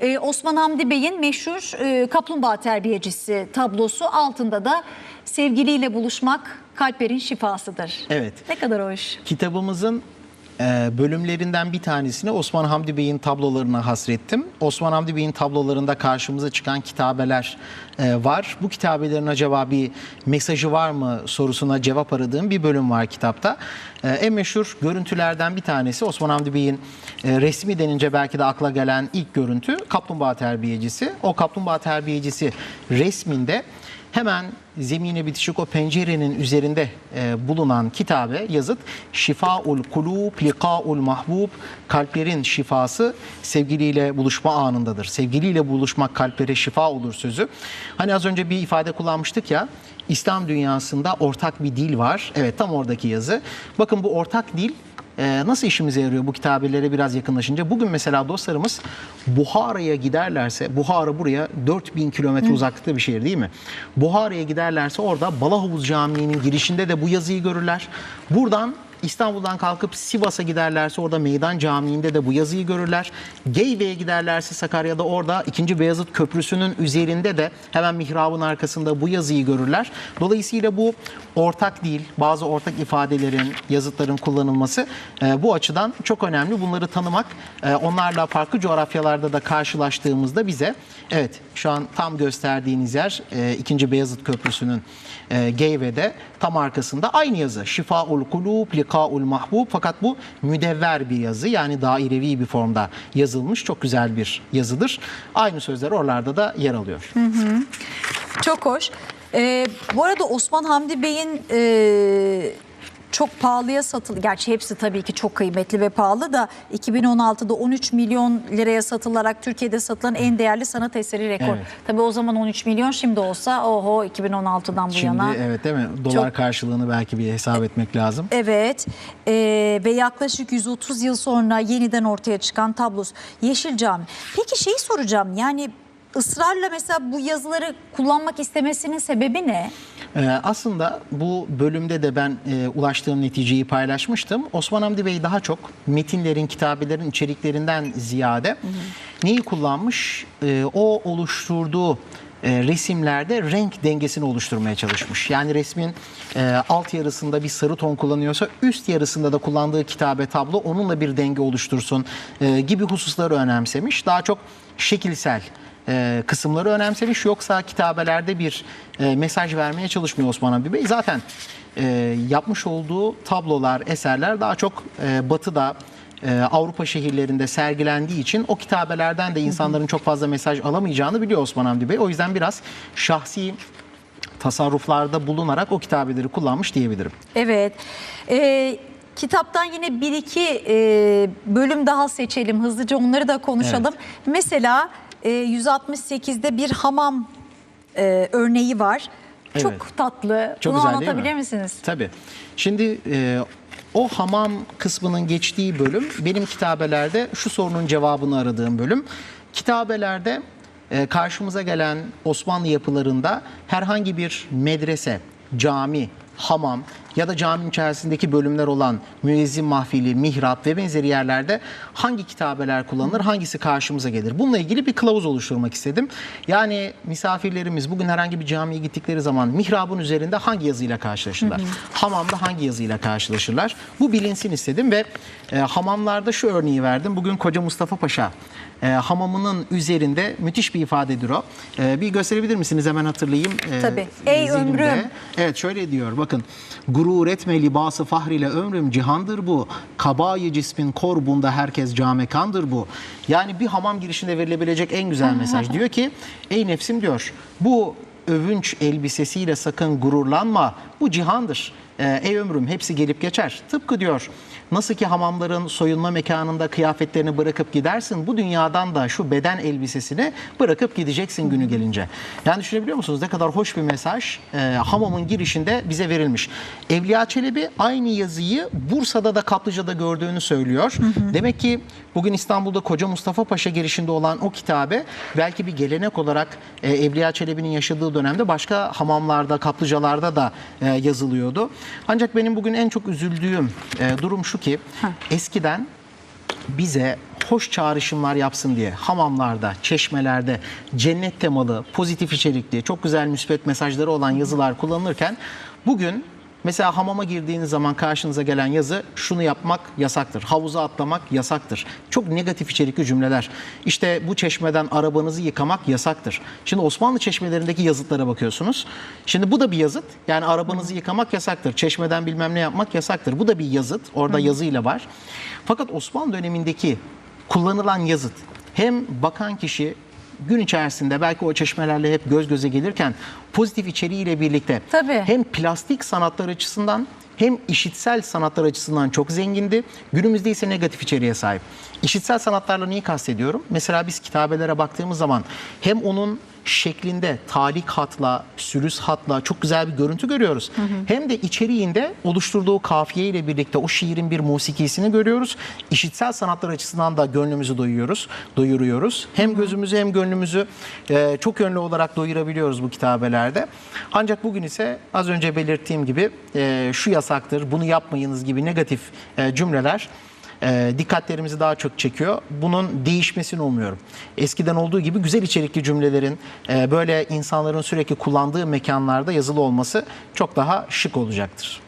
Ee, Osman Hamdi Bey'in meşhur e, kaplumbağa terbiyecisi tablosu altında da sevgiliyle buluşmak kalplerin şifasıdır. Evet. Ne kadar hoş. Kitabımızın bölümlerinden bir tanesini Osman Hamdi Bey'in tablolarına hasrettim. Osman Hamdi Bey'in tablolarında karşımıza çıkan kitabeler e, var. Bu kitabelerin acaba bir mesajı var mı sorusuna cevap aradığım bir bölüm var kitapta. E, en meşhur görüntülerden bir tanesi Osman Hamdi Bey'in e, resmi denince belki de akla gelen ilk görüntü kaplumbağa terbiyecisi. O kaplumbağa terbiyecisi resminde Hemen zemine bitişik o pencerenin üzerinde e, bulunan kitabe yazıt Şifaul kulub liqaul mahbub kalplerin şifası sevgiliyle buluşma anındadır. Sevgiliyle buluşmak kalplere şifa olur sözü. Hani az önce bir ifade kullanmıştık ya İslam dünyasında ortak bir dil var. Evet tam oradaki yazı. Bakın bu ortak dil ee, nasıl işimize yarıyor bu kitabelere biraz yakınlaşınca? Bugün mesela dostlarımız Buhara'ya giderlerse, Buhara buraya 4000 kilometre uzaklıkta bir şehir değil mi? Buhara'ya giderlerse orada Balahavuz Camii'nin girişinde de bu yazıyı görürler. Buradan İstanbul'dan kalkıp Sivas'a giderlerse orada Meydan Camii'nde de bu yazıyı görürler. Geyve'ye giderlerse Sakarya'da orada 2. Beyazıt Köprüsü'nün üzerinde de hemen mihrabın arkasında bu yazıyı görürler. Dolayısıyla bu ortak değil, bazı ortak ifadelerin, yazıtların kullanılması e, bu açıdan çok önemli. Bunları tanımak, e, onlarla farklı coğrafyalarda da karşılaştığımızda bize, evet şu an tam gösterdiğiniz yer e, 2. Beyazıt Köprüsü'nün e, Geyve'de tam arkasında aynı yazı. Şifaul kulub likaul mahbub fakat bu müdevver bir yazı yani dairevi bir formda yazılmış çok güzel bir yazıdır. Aynı sözler oralarda da yer alıyor. Çok hoş. Ee, bu arada Osman Hamdi Bey'in e, çok pahalıya satıldı. Gerçi hepsi tabii ki çok kıymetli ve pahalı da 2016'da 13 milyon liraya satılarak Türkiye'de satılan en değerli sanat eseri rekor. Evet. Tabii o zaman 13 milyon şimdi olsa oho 2016'dan bu Şimdi yana. evet değil mi? Dolar Çok- karşılığını belki bir hesap etmek lazım. Evet ee, ve yaklaşık 130 yıl sonra yeniden ortaya çıkan tablosu Yeşil Cami. Peki şeyi soracağım yani ısrarla mesela bu yazıları kullanmak istemesinin sebebi ne? Ee, aslında bu bölümde de ben e, ulaştığım neticeyi paylaşmıştım. Osman Hamdi Bey daha çok metinlerin, kitabelerin içeriklerinden ziyade neyi kullanmış? Ee, o oluşturduğu e, resimlerde renk dengesini oluşturmaya çalışmış. Yani resmin e, alt yarısında bir sarı ton kullanıyorsa üst yarısında da kullandığı kitabe tablo onunla bir denge oluştursun e, gibi hususları önemsemiş. Daha çok şekilsel e, kısımları önemsemiş. Yoksa kitabelerde bir e, mesaj vermeye çalışmıyor Osman Hamdi Bey. Zaten e, yapmış olduğu tablolar, eserler daha çok e, batıda, Avrupa şehirlerinde sergilendiği için o kitabelerden de insanların çok fazla mesaj alamayacağını biliyor Osman Hamdi Bey. O yüzden biraz şahsi tasarruflarda bulunarak o kitabeleri kullanmış diyebilirim. Evet. Ee, kitaptan yine bir iki e, bölüm daha seçelim. Hızlıca onları da konuşalım. Mesela e, 168'de bir hamam e, örneği var. Çok Evet. tatlı. Çok Bunu güzel değil anlatabilir mi? misiniz? Tabii. Şimdi e, o hamam kısmının geçtiği bölüm benim kitabelerde şu sorunun cevabını aradığım bölüm. Kitabelerde e, karşımıza gelen Osmanlı yapılarında herhangi bir medrese, cami, hamam ya da caminin içerisindeki bölümler olan müezzin mahfili, mihrap ve benzeri yerlerde hangi kitabeler kullanılır, hangisi karşımıza gelir? Bununla ilgili bir kılavuz oluşturmak istedim. Yani misafirlerimiz bugün herhangi bir camiye gittikleri zaman mihrabın üzerinde hangi yazıyla karşılaşırlar? Hamamda hangi yazıyla karşılaşırlar? Bu bilinsin istedim ve e, hamamlarda şu örneği verdim. Bugün Koca Mustafa Paşa e, hamamının üzerinde müthiş bir ifadedir o. E, bir gösterebilir misiniz? Hemen hatırlayayım. E, Tabii. Ey zihnimde. ömrüm. Evet şöyle diyor bakın. Gurur etme libası fahriyle ömrüm cihandır bu. Kabayı cismin korbunda herkes camekandır bu. Yani bir hamam girişinde verilebilecek en güzel mesaj. diyor ki ey nefsim diyor bu övünç elbisesiyle sakın gururlanma. Bu cihandır. Ee, ey ömrüm hepsi gelip geçer. Tıpkı diyor nasıl ki hamamların soyunma mekanında kıyafetlerini bırakıp gidersin bu dünyadan da şu beden elbisesini bırakıp gideceksin günü gelince. Yani düşünebiliyor musunuz ne kadar hoş bir mesaj e, hamamın girişinde bize verilmiş. Evliya Çelebi aynı yazıyı Bursa'da da Kaplıca'da gördüğünü söylüyor. Demek ki bugün İstanbul'da Koca Mustafa Paşa girişinde olan o kitabe belki bir gelenek olarak e, Evliya Çelebi'nin yaşadığı dönemde başka hamamlarda, kaplıcalarda da e, yazılıyordu. Ancak benim bugün en çok üzüldüğüm e, durum şu ki eskiden bize hoş çağrışımlar yapsın diye hamamlarda, çeşmelerde cennet temalı, pozitif içerikli, çok güzel müspet mesajları olan yazılar kullanılırken bugün Mesela hamama girdiğiniz zaman karşınıza gelen yazı şunu yapmak yasaktır. Havuza atlamak yasaktır. Çok negatif içerikli cümleler. İşte bu çeşmeden arabanızı yıkamak yasaktır. Şimdi Osmanlı çeşmelerindeki yazıtlara bakıyorsunuz. Şimdi bu da bir yazıt. Yani arabanızı yıkamak yasaktır. Çeşmeden bilmem ne yapmak yasaktır. Bu da bir yazıt. Orada yazıyla var. Fakat Osmanlı dönemindeki kullanılan yazıt hem bakan kişi gün içerisinde belki o çeşmelerle hep göz göze gelirken pozitif içeriğiyle birlikte Tabii. hem plastik sanatlar açısından hem işitsel sanatlar açısından çok zengindi. Günümüzde ise negatif içeriğe sahip. İşitsel sanatlarla neyi kastediyorum? Mesela biz kitabelere baktığımız zaman hem onun şeklinde talik hatla, sürüs hatla çok güzel bir görüntü görüyoruz. Hem de içeriğinde oluşturduğu kafiye ile birlikte o şiirin bir musikisini görüyoruz. İşitsel sanatlar açısından da gönlümüzü doyuyoruz, doyuruyoruz. Hem gözümüzü hem gönlümüzü e, çok yönlü olarak doyurabiliyoruz bu kitabelerde. Ancak bugün ise az önce belirttiğim gibi e, şu yasaktır, bunu yapmayınız gibi negatif e, cümleler e, dikkatlerimizi daha çok çekiyor. Bunun değişmesini umuyorum. Eskiden olduğu gibi güzel içerikli cümlelerin e, böyle insanların sürekli kullandığı mekanlarda yazılı olması çok daha şık olacaktır.